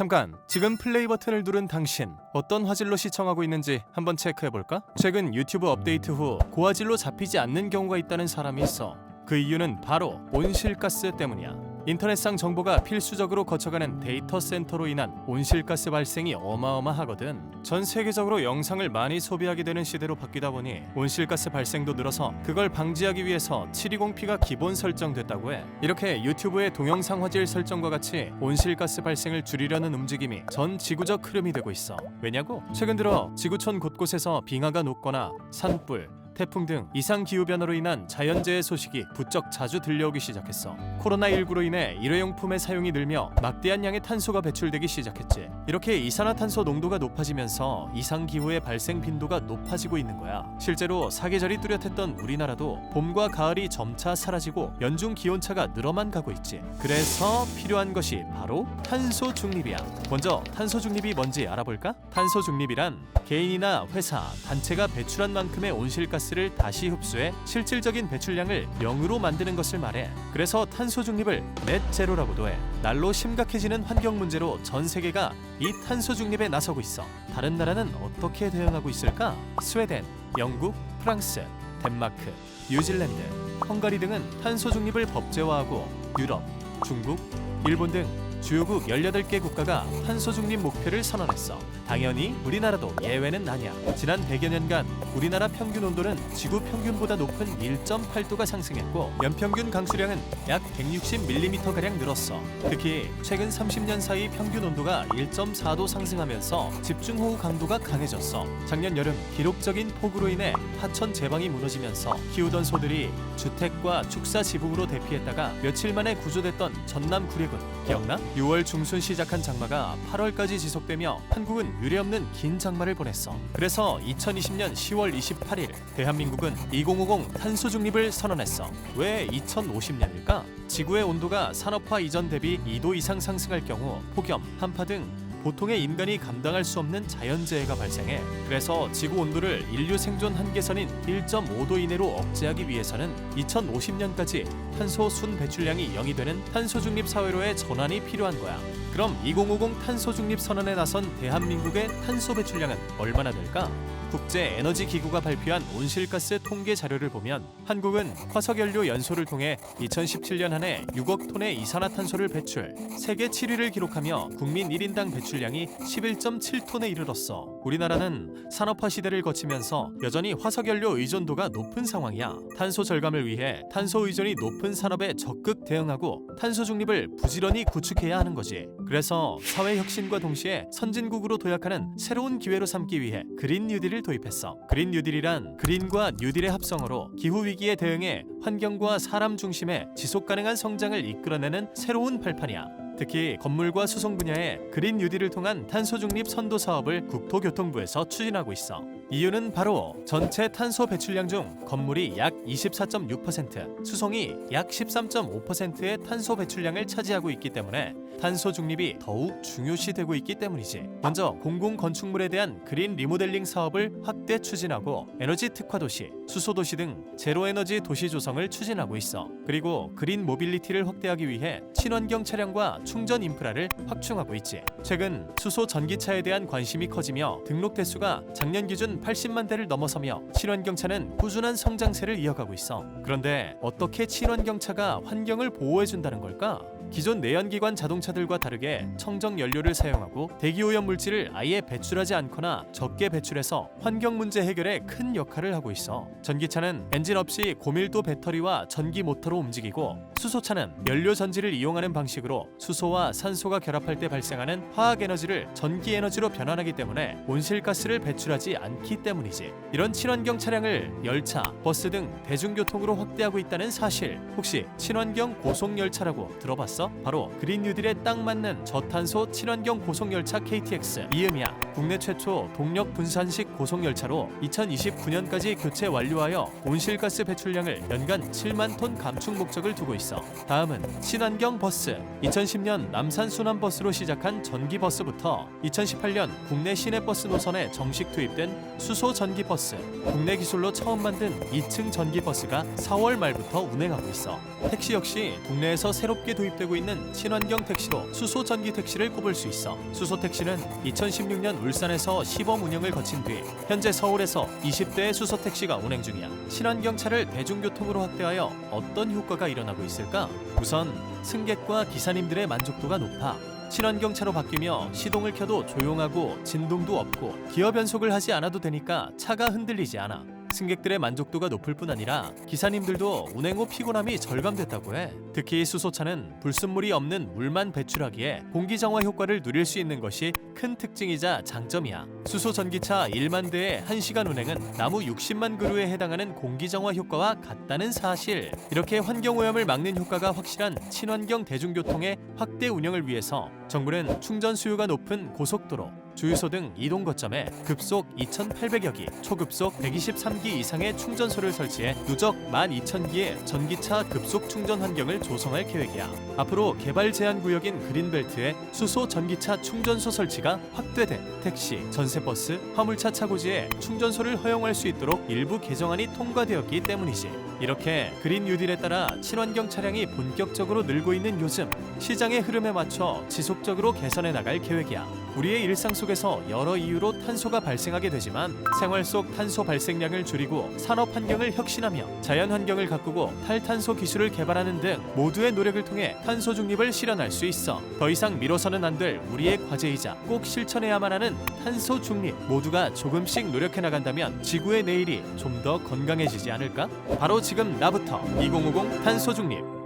잠깐, 지금 플레이 버튼을 누른 당신 어떤 화질로 시청하고 있는지 한번 체크해 볼까? 최근 유튜브 업데이트 후 고화질로 잡히지 않는 경우가 있다는 사람이 있어. 그 이유는 바로 온실가스 때문이야. 인터넷상 정보가 필수적으로 거쳐가는 데이터 센터로 인한 온실가스 발생이 어마어마하거든. 전 세계적으로 영상을 많이 소비하게 되는 시대로 바뀌다 보니 온실가스 발생도 늘어서 그걸 방지하기 위해서 720p가 기본 설정됐다고 해. 이렇게 유튜브의 동영상 화질 설정과 같이 온실가스 발생을 줄이려는 움직임이 전 지구적 흐름이 되고 있어. 왜냐고? 최근 들어 지구촌 곳곳에서 빙하가 녹거나 산불, 태풍 등 이상 기후 변화로 인한 자연재해 소식이 부쩍 자주 들려오기 시작했어. 코로나19로 인해 일회용품의 사용이 늘며 막대한 양의 탄소가 배출되기 시작했지. 이렇게 이산화탄소 농도가 높아지면서 이상 기후의 발생 빈도가 높아지고 있는 거야. 실제로 사계절이 뚜렷했던 우리나라도 봄과 가을이 점차 사라지고 연중 기온차가 늘어만 가고 있지. 그래서 필요한 것이 바로 탄소 중립이야. 먼저 탄소 중립이 뭔지 알아볼까? 탄소 중립이란 개인이나 회사, 단체가 배출한 만큼의 온실가스 를 다시 흡수해 실질적인 배출량을 0으로 만드는 것을 말해. 그래서 탄소 중립을 넷 제로라고도 해. 날로 심각해지는 환경 문제로 전 세계가 이 탄소 중립에 나서고 있어. 다른 나라는 어떻게 대응하고 있을까? 스웨덴, 영국, 프랑스, 덴마크, 뉴질랜드, 헝가리 등은 탄소 중립을 법제화하고 유럽, 중국, 일본 등 주요국 18개 국가가 탄소 중립 목표를 선언했어. 당연히 우리나라도 예외는 아니야. 지난 100여 년간 우리나라 평균 온도는 지구 평균보다 높은 1.8도가 상승했고 연평균 강수량은 약 160mm 가량 늘었어. 특히 최근 30년 사이 평균 온도가 1.4도 상승하면서 집중호우 강도가 강해졌어. 작년 여름 기록적인 폭우로 인해 하천 제방이 무너지면서 키우던 소들이 주택과 축사 지붕으로 대피했다가 며칠 만에 구조됐던 전남 구례군 기억나? 6월 중순 시작한 장마가 8월까지 지속되며 한국은 유례없는 긴 장마를 보냈어. 그래서 2020년 10월 28일 대한민국은 2050 탄소 중립을 선언했어. 왜 2050년일까? 지구의 온도가 산업화 이전 대비 2도 이상 상승할 경우 폭염, 한파 등 보통의 인간이 감당할 수 없는 자연재해가 발생해 그래서 지구 온도를 인류 생존 한계선인 1.5도 이내로 억제하기 위해서는 2050년까지 탄소 순 배출량이 0이 되는 탄소 중립 사회로의 전환이 필요한 거야. 그럼 2050 탄소 중립 선언에 나선 대한민국의 탄소 배출량은 얼마나 될까? 국제 에너지 기구가 발표한 온실가스 통계 자료를 보면 한국은 화석연료 연소를 통해 2017년 한 해 6억 톤의 이산화탄소를 배출, 세계 7위를 기록하며 국민 1인당 배출량이 11.7톤에 이르렀어. 우리나라는 산업화 시대를 거치면서 여전히 화석연료 의존도가 높은 상황이야. 탄소 절감을 위해 탄소 의존이 높은 산업에 적극 대응하고 탄소 중립을 부지런히 구축해야 하는 거지. 그래서 사회 혁신과 동시에 선진국으로 도약하는 새로운 기회로 삼기 위해 그린 뉴딜을 도입했어. 그린 뉴딜이란 그린과 뉴딜의 합성어로 기후 위기에 대응해 환경과 사람 중심의 지속 가능한 성장을 이끌어내는 새로운 발판이야. 특히 건물과 수송 분야에 그린 뉴딜을 통한 탄소 중립 선도 사업을 국토교통부에서 추진하고 있어. 이유는 바로 전체 탄소 배출량 중 건물이 약 24.6%, 수송이 약 13.5%의 탄소 배출량을 차지하고 있기 때문에 탄소 중립이 더욱 중요시되고 있기 때문이지. 먼저 공공 건축물에 대한 그린 리모델링 사업을 확대 추진하고 에너지 특화 도시, 수소 도시 등 제로 에너지 도시 조성을 추진하고 있어. 그리고 그린 모빌리티를 확대하기 위해 친환경 차량과 충전 인프라를 확충하고 있지. 최근 수소 전기차에 대한 관심이 커지며 등록 대수가 작년 기준 80만 대를 넘어서며 친환경차는 꾸준한 성장세를 이어가고 있어. 그런데 어떻게 친환경차가 환경을 보호해 준다는 걸까? 기존 내연기관 자동차들과 다르게 청정 연료를 사용하고 대기오염 물질을 아예 배출하지 않거나 적게 배출해서 환경 문제 해결에 큰 역할을 하고 있어. 전기차는 엔진 없이 고밀도 배터리와 전기 모터로 움직이고 수소차는 연료 전지를 이용하는 방식으로 수소와 산소가 결합할 때 발생하는 화학 에너지를 전기 에너지로 변환하기 때문에 온실가스를 배출하지 않기 때문이지. 이런 친환경 차량을 열차, 버스 등 대중교통으로 확대하고 있다는 사실 혹시 친환경 고속열차라고 들어봤어? 바로 그린 뉴딜에 딱 맞는 저탄소 친환경 고속열차 KTX 이음이야. 국내 최초 동력 분산식 고속열차로 2029년까지 교체 완료하여 온실가스 배출량을 연간 7만 톤 감축 목적을 두고 있어. 다음은 친환경 버스. 2010년 남산 순환버스로 시작한 전기버스부터 2018년 국내 시내버스 노선에 정식 투입된 수소 전기버스. 국내 기술로 처음 만든 2층 전기버스가 4월 말부터 운행하고 있어. 택시 역시 국내에서 새롭게 도입되고 있는 친환경 택시로 수소 전기 택시를 꼽을 수 있어. 수소 택시는 2016년 울산에서 시범 운영을 거친 뒤 현재 서울에서 20대의 수소 택시가 운행 중이야. 친환경 차를 대중교통으로 확대하여 어떤 효과가 일어나고 있을까? 우선 승객과 기사님들의 만족도가 높아. 친환경 차로 바뀌며 시동을 켜도 조용하고 진동도 없고 기어 변속을 하지 않아도 되니까 차가 흔들리지 않아. 승객들의 만족도가 높을 뿐 아니라 기사님들도 운행 후 피곤함이 절감됐다고 해. 특히 수소차는 불순물이 없는 물만 배출하기에 공기 정화 효과를 누릴 수 있는 것이 큰 특징이자 장점이야. 수소 전기차 1만 대의 1시간 운행은 나무 60만 그루에 해당하는 공기 정화 효과와 같다는 사실. 이렇게 환경 오염을 막는 효과가 확실한 친환경 대중교통의 확대 운영을 위해서 정부는 충전 수요가 높은 고속도로, 주유소 등 이동 거점에 급속 2,800여 기, 초급속 123기 이상의 충전소를 설치해 누적 12,000기의 전기차 급속 충전 환경을 조성할 계획이야. 앞으로 개발 제한 구역인 그린벨트에 수소 전기차 충전소 설치가 확대돼 택시, 전세버스, 화물차 차고지에 충전소를 허용할 수 있도록 일부 개정안이 통과되었기 때문이지. 이렇게 그린 뉴딜에 따라 친환경 차량이 본격적으로 늘고 있는 요즘 시장의 흐름에 맞춰 지속적으로 개선해 나갈 계획이야. 우리의 일상 속에서 여러 이유로 탄소가 발생하게 되지만 생활 속 탄소 발생량을 줄이고 산업 환경을 혁신하며 자연 환경을 가꾸고 탈탄소 기술을 개발하는 등 모두의 노력을 통해 탄소 중립을 실현할 수 있어. 더 이상 미뤄서는 안 될 우리의 과제이자 꼭 실천해야만 하는 탄소 중립. 모두가 조금씩 노력해 나간다면 지구의 내일이 좀 더 건강해지지 않을까? 바로 지금 나부터 2050 탄소 중립